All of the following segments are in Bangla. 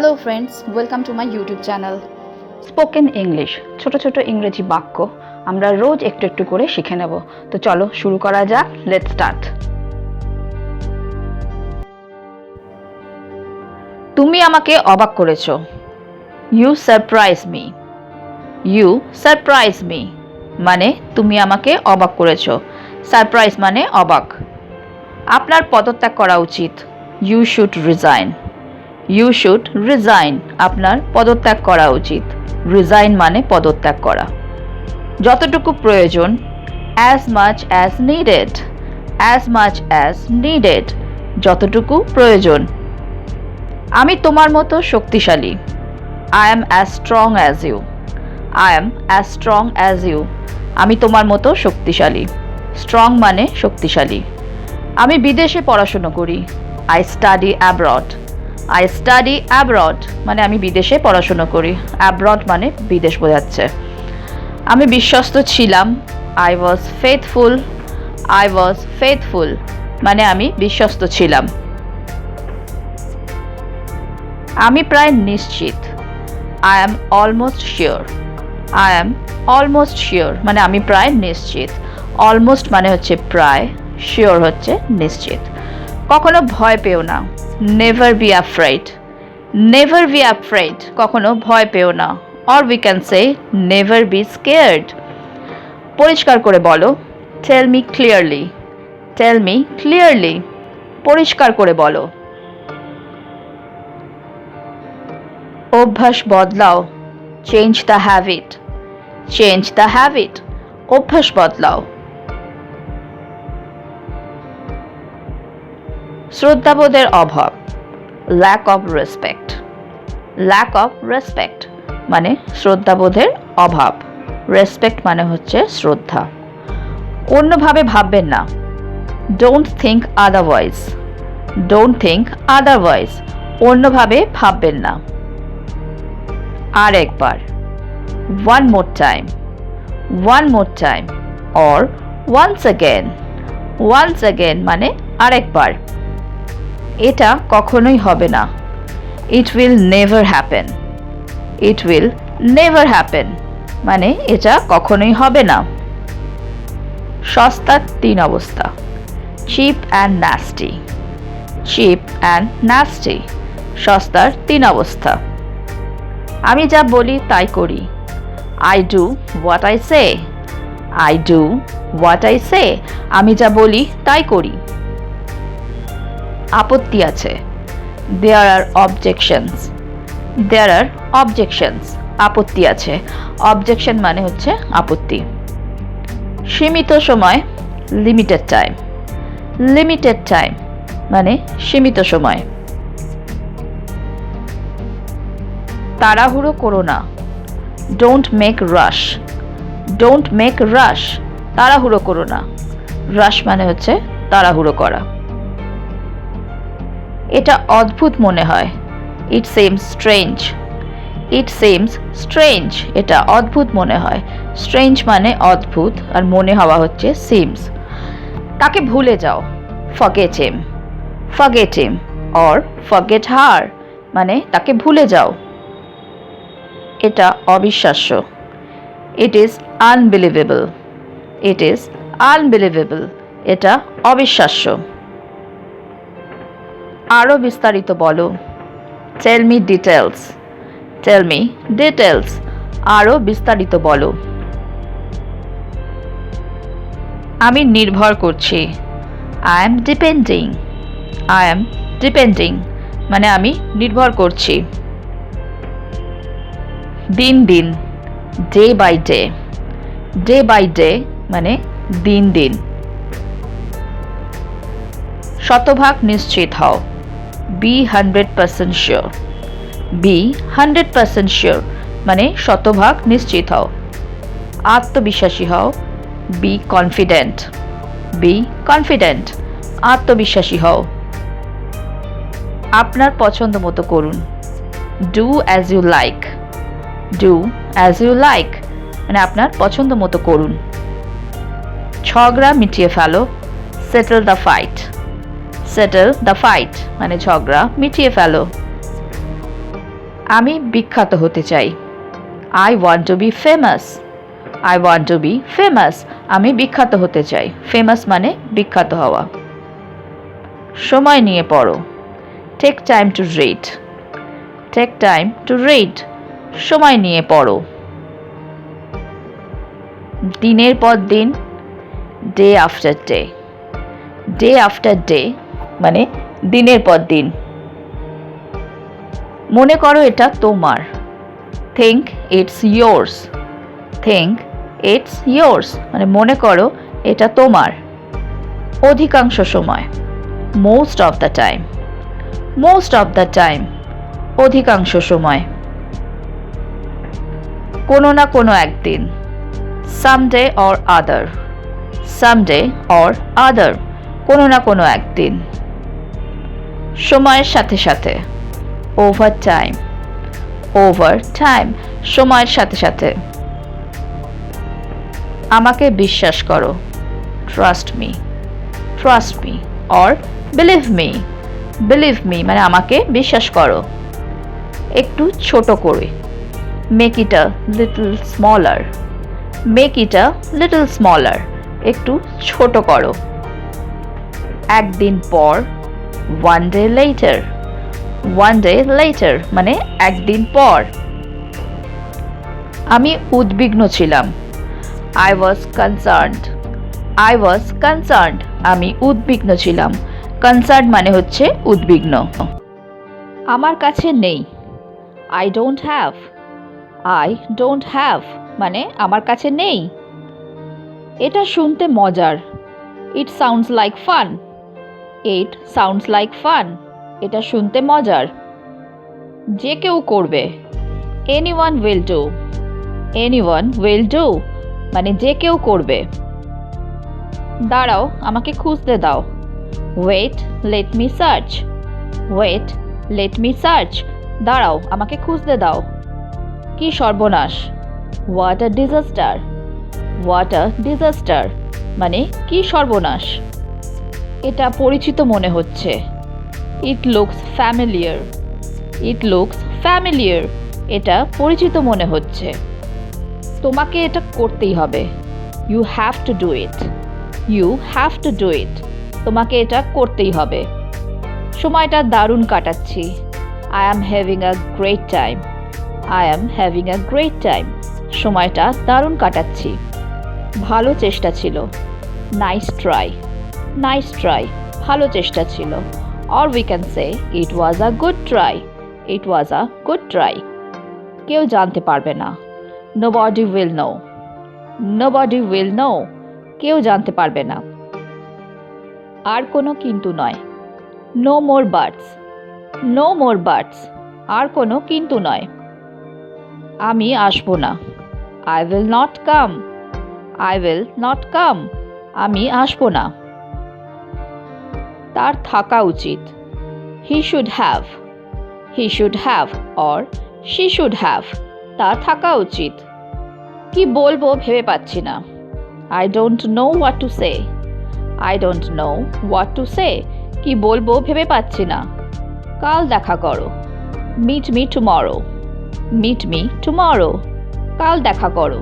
Hello friends welcome to my YouTube channel spoken English ছোট ছোট ইংরেজি বাক্য আমরা রোজ একটু একটু করে শিখে নেব। তো চলো শুরু করা যাক। লেট স্টার্ট তুমি আমাকে অবাক করেছ। You surprise me you surprise me মানে তুমি আমাকে অবাক করেছ। সারপ্রাইজ মানে অবাক। আপনার পদত্যাগ করা উচিত। You should resign you should resign আপনার পদত্যাগ করা উচিত। রিজাইন মানে পদত্যাগ করা। যতটুকু প্রয়োজন as much as needed as much as needed যতটুকু প্রয়োজন। আমি তোমার মতো শক্তিশালী। I am as strong as you I am as strong as you আমি তোমার মতো শক্তিশালী। স্ট্রং মানে শক্তিশালী। আমি বিদেশে পড়াশুনো করি। I study abroad I study abroad মানে আমি বিদেশে পড়াশুনো করি। অ্যাব্রড মানে বিদেশ বোঝাচ্ছে। আমি বিশ্বস্ত ছিলাম। I was faithful I was faithful মানে আমি বিশ্বস্ত ছিলাম। আমি প্রায় নিশ্চিত। I am almost sure I am almost sure মানে আমি প্রায় নিশ্চিত। অলমোস্ট মানে হচ্ছে প্রায় শিওর হচ্ছে নিশ্চিত। কখনো ভয় পেও না। Never be afraid never be afraid কখনো ভয় পেও না। Or we can say never be scared পরিষ্কার করে বলো। Tell me clearly tell me clearly পরিষ্কার করে বলো। অভ্যাস বদলাও। Change the habit change the habit অভ্যাস বদলাও। শ্রদ্ধাবোধের অভাব lack of respect lack of respect মানে শ্রদ্ধাবোধের অভাব রেসপেক্ট মানে হচ্ছে শ্রদ্ধা। অন্যভাবে ভাববেন না। Don't think otherwise don't think otherwise অন্যভাবে ভাববেন না। আর একবার one more time one more time or once again once again মানে আরেকবার। এটা কখনোই হবে না। It will never happen it will never happen মানে এটা কখনোই হবে না। সস্তার তিন অবস্থা। Cheap and nasty cheap and nasty সস্তার তিন অবস্থা। আমি যা বলি তাই করি। I do what I say I do what I say আমি যা বলি তাই করি। আপত্তি আছে। দেয়ার আর অবজেকশনস দেয়ার আর অবজেকশনস আপত্তি আছে। অবজেকশন মানে হচ্ছে আপত্তি। সীমিত সময় লিমিটেড টাইম লিমিটেড টাইম মানে সীমিত সময়। তাড়াহুড়ো করো না। Don't make rush don't make rush তাড়াহুড়ো করো না। রাশ মানে হচ্ছে তাড়াহুড়ো করা। এটা অদ্ভুত মনে হয়। ইট সেমস স্ট্রেঞ্জ ইট সেমস স্ট্রেঞ্জ এটা অদ্ভুত মনে হয়। স্ট্রেঞ্জ মানে অদ্ভুত, আর মনে হওয়া হচ্ছে সিমস তাকে ভুলে যাও? Forget him forget him or forget her মানে তাকে ভুলে যাও। এটা অবিশ্বাস্য। It is unbelievable it is unbelievable এটা অবিশ্বাস্য। আরও বিস্তারিত বলো। Tell me details tell me details আরও বিস্তারিত বলো। আমি নির্ভর করছি। I am depending I am depending মানে আমি নির্ভর করছি। দিন দিন। Day by day day by day মানে দিন দিন। শতভাগ নিশ্চিত হও। Be hundred percent sure be hundred percent sure মানে শতভাগ নিশ্চিত হও। আত্মবিশ্বাসী হও। বি কনফিডেন্ট বি কনফিডেন্ট আত্মবিশ্বাসী হও। আপনার পছন্দ মতো করুন। Do as you like do as you like মানে আপনার পছন্দ মতো করুন। ঝগড়া মিটিয়ে ফেলো। Settle the fight settle the fight মানে ঝগড়া, মিটিয়ে ফেলো। আমি বিখ্যাত হতে চাই। I want to be famous I want to be famous আমি বিখ্যাত হতে চাই। ফেমাস মানে বিখ্যাত হওয়া। সময় নিয়ে পড়ো। Take time to read take time to read সময় নিয়ে পড়ো। দিনের পর দিন day after day day after day মানে দিনের পর দিন। মনে করো এটা তোমার। Think it's yours think it's yours মানে মনে করো এটা তোমার। অধিকাংশ সময়। Most of the time most of the time অধিকাংশ সময়। কোনো না কোনো একদিন। Someday or other someday or other কোনো না কোনো একদিন। সময়ের সাথে সাথে। ওভার টাইম ওভার টাইম সময়ের সাথে সাথে। আমাকে বিশ্বাস করো। Trust me trust me or believe me believe me মানে আমাকে বিশ্বাস করো। একটু ছোট করে। Make it a little smaller make it a little smaller একটু ছোট করো। একদিন পর one day later one day later মানে একদিন পর। আমি উদ্বিগ্ন ছিলাম। I was concerned I was concerned আমি উদ্বিগ্ন ছিলাম। কনসার্ন মানে হচ্ছে উদ্বিগ্ন। আমার কাছে নেই। I don't have I don't have মানে আমার কাছে নেই। এটা শুনতে মজার। It sounds like fun it sounds like fun এটা শুনতে মজার। যে কেউ করবে। Anyone will do anyone will do মানে যে কেউ করবে। দাঁড়াও, আমাকে খুঁজতে দাও। Wait let me search wait let me search দাঁড়াও, আমাকে খুঁজতে দাও। কি সর্বনাশ। What a disaster what a disaster মানে কি সর্বনাশ। এটা পরিচিত মনে হচ্ছে। It looks familiar it looks familiar এটা পরিচিত মনে হচ্ছে। তোমাকে এটা করতেই হবে। You have to do it you have to do it তোমাকে এটা করতেই হবে। সময়টা দারুণ কাটাচ্ছি। I am having a great time I am having a great time সময়টা দারুণ কাটাচ্ছি। ভালো চেষ্টা ছিল। নাইস ট্রাই নাইস ট্রাই ভালো চেষ্টা ছিল। Or we can say it was a good try it was a good try কেউ জানতে পারবে না। Nobody will know nobody will know কেউ জানতে পারবে না। আর কোনো কিন্তু নয়। No more birds no more birds আর কোনো কিন্তু নয়। আমি আসব না। I will not come I will not come আমি আসব না। তার থাকা উচিত। He should have he should have or she should have তার থাকা উচিত। কি বলব ভেবে পাচ্ছি না। I don't know what to say I don't know what to say কি বলব ভেবে পাচ্ছি না। কাল দেখা করো meet me tomorrow meet me tomorrow কাল দেখা করো।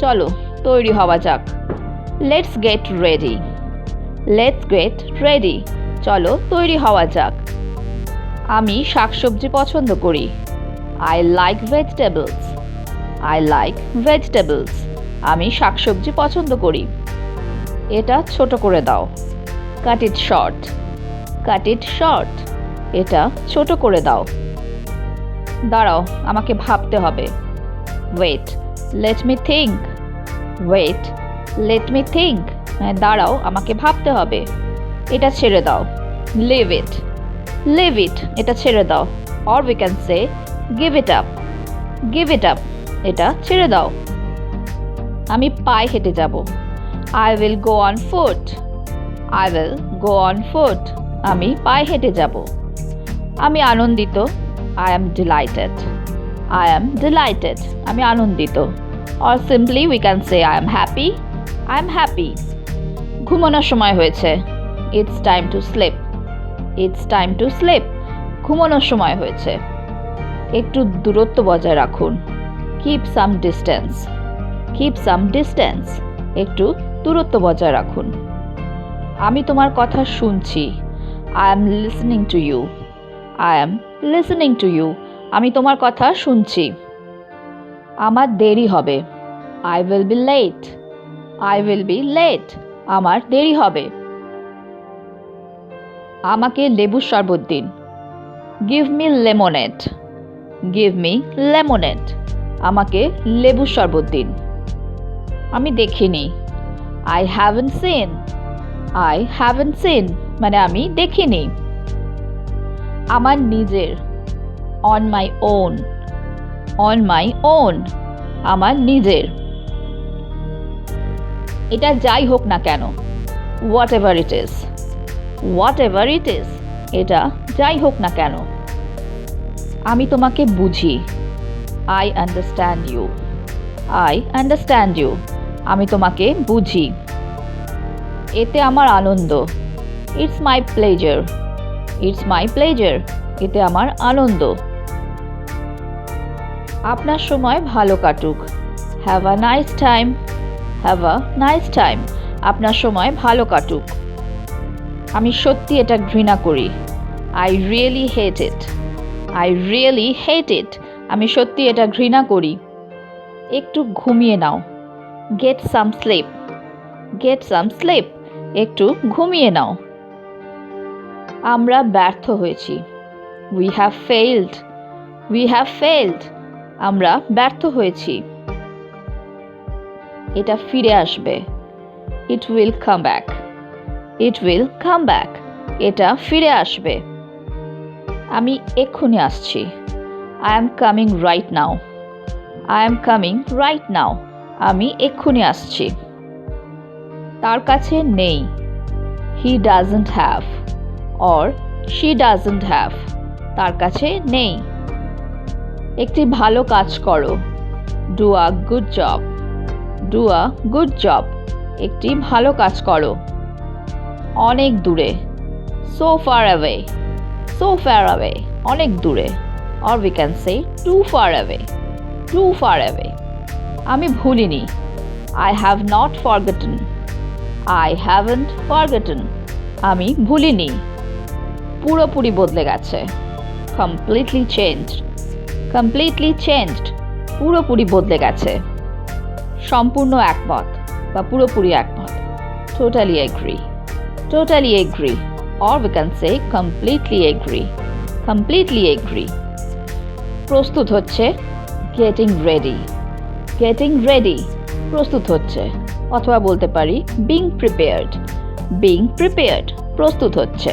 চলো, তৈরি হওয়া যাক। Let's get ready let's get ready চলো, তৈরি হওয়া যাক। আমি শাকসবজি পছন্দ করি। I like vegetables I like vegetables আমি শাকসবজি পছন্দ করি। এটা ছোট করে দাও। কাট it short cut it short এটা ছোট করে দাও। দাঁড়াও, আমাকে ভাবতে হবে। Wait let me think wait let me think দাঁড়াও, আমাকে ভাবতে হবে। এটা ছেড়ে দাও। লিভ ইট লিভ ইট এটা ছেড়ে দাও। Or we can say give it up give it up এটা ছেড়ে দাও। আমি পায়ে হেঁটে যাব। I will go on foot I will go on foot আমি পায়ে হেঁটে যাব। আমি আনন্দিত। I am delighted I am delighted আমি আনন্দিত। Or simply we can say I am happy I am happy ঘুমানোর সময় হয়েছে। It's time to sleep it's time to sleep ঘুমানোর সময় হয়েছে। একটু দূরত্ব বজায় রাখুন। Keep some distance keep some distance একটু দূরত্ব বজায় রাখুন। আমি তোমার কথা শুনছি। I am listening to you I am listening to you আমি তোমার কথা শুনছি। আমার দেরি হবে। I will be late I will be late আমার দেরি হবে। আমাকে লেবুর শরবত দিন। Give me lemonade give me lemonade আমাকে লেবুর শরবত দিন। আমি দেখিনি। I haven't seen I haven't seen মানে আমি দেখিনি। আমার নিজের। On my own on my own আমার নিজের। এটা যাই হোক না কেন। Whatever it is whatever it is এটা যাই হোক না কেন। আমি তোমাকে বুঝি। I understand you I understand you আমি তোমাকে বুঝি। এতে আমার আনন্দ। It's my pleasure it's my pleasure এতে আমার আনন্দ। আপনার সময় ভালো কাটুক। Have a nice time have a nice time আপনার সময় ভালো কাটুক। আমি সত্যি এটা ঘৃণা করি। I really hate it I really hate it আমি সত্যি এটা ঘৃণা করি। একটু ঘুমিয়ে নাও। Get some sleep get some sleep একটু ঘুমিয়ে নাও। আমরা ব্যর্থ হয়েছি। We have failed we have failed আমরা ব্যর্থ হয়েছি। এটা ফিরে আসবে। It will come back it will come back এটা ফিরে আসবে। আমি এক্ষুনি আসছি। I am coming right now I am coming right now আমি এক্ষুনি আসছি। তার কাছে নেই। He doesn't have or she doesn't have তার কাছে নেই। একটি ভালো কাজ করো। Do a good job do a good job একটি ভালো কাজ করো। অনেক দূরে। So far away so far away অনেক দূরে। Or we can say too far away too far away আমি ভুলিনি। I have not forgotten I haven't forgotten আমি ভুলিনি। পুরোপুরি বদলে গেছে। কমপ্লিটলি চেঞ্জড কমপ্লিটলি চেঞ্জড পুরোপুরি বদলে গেছে। সম্পূর্ণ একমত বা পুরোপুরি একমত। Totally agree totally agree or we can say completely agree completely agree প্রস্তুত হচ্ছে গেটিং রেডি গেটিং রেডি প্রস্তুত হচ্ছে, অথবা বলতে পারি বিং প্রিপেয়ার্ড বিং প্রিপেয়ার্ড প্রস্তুত হচ্ছে।